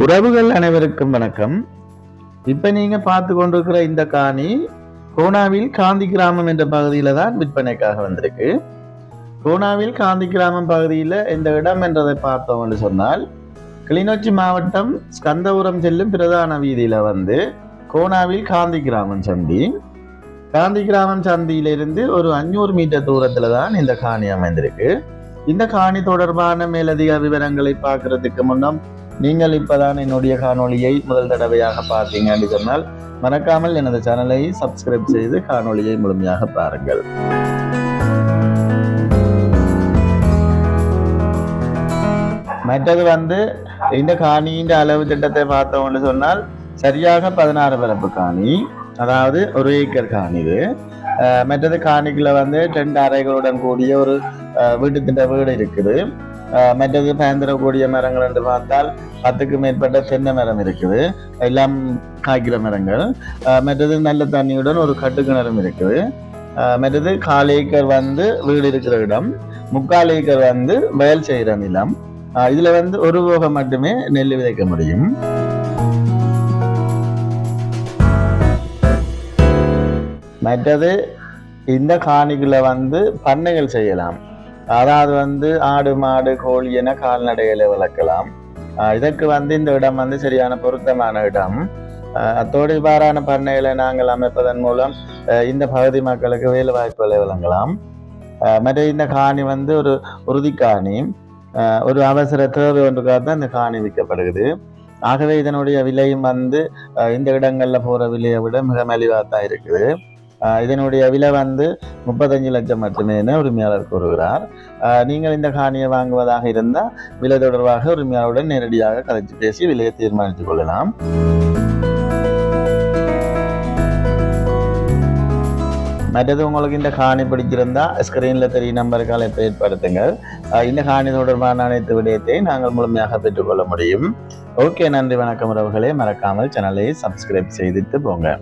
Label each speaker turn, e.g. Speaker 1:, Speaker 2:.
Speaker 1: உறவுகள் அனைவருக்கும் வணக்கம். இப்ப நீங்க பார்த்து கொண்டிருக்கிற இந்த காணி கோணாவில் காந்தி கிராமம் என்ற பகுதியில தான் விற்பனைக்காக வந்திருக்கு. கோணாவில் காந்தி கிராமம் பகுதியில் இந்த இடம் என்றதை பார்த்தோம் என்று சொன்னால் கிளிநொச்சி மாவட்டம் ஸ்கந்தபுரம் செல்லும் பிரதான வீதியில வந்து கோணாவில் காந்தி கிராமம் சந்தி. காந்தி கிராமம் சந்தியிலிருந்து ஒரு அஞ்சூறு மீட்டர் தூரத்துல தான் இந்த காணி அமைந்திருக்கு. இந்த காணி தொடர்பான மேலதிக விவரங்களை பார்க்கறதுக்கு முன்னம் நீங்கள் இப்போதான் என்னுடைய காணொளியை முதல் தடவையாக பார்த்தீங்கன்னு சொன்னால் மறக்காமல் எனது சேனலை சப்ஸ்கிரைப் செய்து காணொளியை முழுமையாக பாருங்கள். மற்றது வந்து இந்த காணியின் அளவு திட்டத்தை பார்த்தோம்னு சொன்னால் சரியாக பதினாறு பரப்பு காணி அதாவது ஒரு ஏக்கர் காணி இது. மற்றது காணிக்குள்ள வந்து ரெண்டு அறைகளுடன் கூடிய ஒரு வீட்டு திட்ட வீடு இருக்குது. மற்றது பயந்திரக்கூடிய மரங்கள் என்று பார்த்தால் பத்துக்கு மேற்பட்ட தென்னை மரம் இருக்குது. எல்லாம் காய்க்கிற மரங்கள். மற்றது நல்ல தண்ணியுடன் ஒரு கட்டுக்கிணறும் இருக்குது. மற்றது கால் ஏக்கர் வந்து வீடு இருக்கிற இடம். முக்கால் ஏக்கர் வந்து வயல் செய்கிற நிலம். இதில் வந்து ஒரு போக மட்டுமே நெல் விதைக்க முடியும். மற்றது இந்த காணிக்குள்ள வந்து பண்ணைகள் செய்யலாம். அதாவது வந்து ஆடு மாடு கோழி என கால்நடைகளை வளர்க்கலாம். இதற்கு வந்து இந்த இடம் வந்து சரியான பொருத்தமான இடம். ஆஹ் அத்தோடு இவ்வாறான பண்ணைகளை நாங்கள் அமைப்பதன் மூலம் இந்த பகுதி மக்களுக்கு வேலை வாய்ப்புகளை வழங்கலாம். மற்ற இந்த காணி வந்து ஒரு உறுதி காணி. ஒரு அவசர தேவை ஒன்றுக்காக தான் இந்த காணி விற்கப்படுகிறது. ஆகவே இதனுடைய விலையும் வந்து இந்த இடங்களில் போகிற விலையை விட மிக மலிவாக தான் இருக்குது. இதனுடைய விலை வந்து முப்பத்தஞ்சு லட்சம் மட்டுமே என உரிமையாளர் கூறுகிறார். நீங்கள் இந்த காணியை வாங்குவதாக இருந்தால் விலை தொடர்பாக உரிமையாளருடன் நேரடியாக கதைச்சு பேசி விலையை தீர்மானித்துக் கொள்ளலாம். மற்றது உங்களுக்கு இந்த காணி பிடிச்சிருந்தா ஸ்க்ரீனில் தெரிய நம்பருக்கு அழைப்பு ஏற்படுத்துங்கள். இந்த காணி தொடர்பான அனைத்து விடயத்தை நாங்கள் முழுமையாக பெற்றுக்கொள்ள முடியும். ஓகே நன்றி வணக்கம் உறவுகளே. மறக்காமல் சேனலை சப்ஸ்கிரைப் செய்துட்டு போங்க.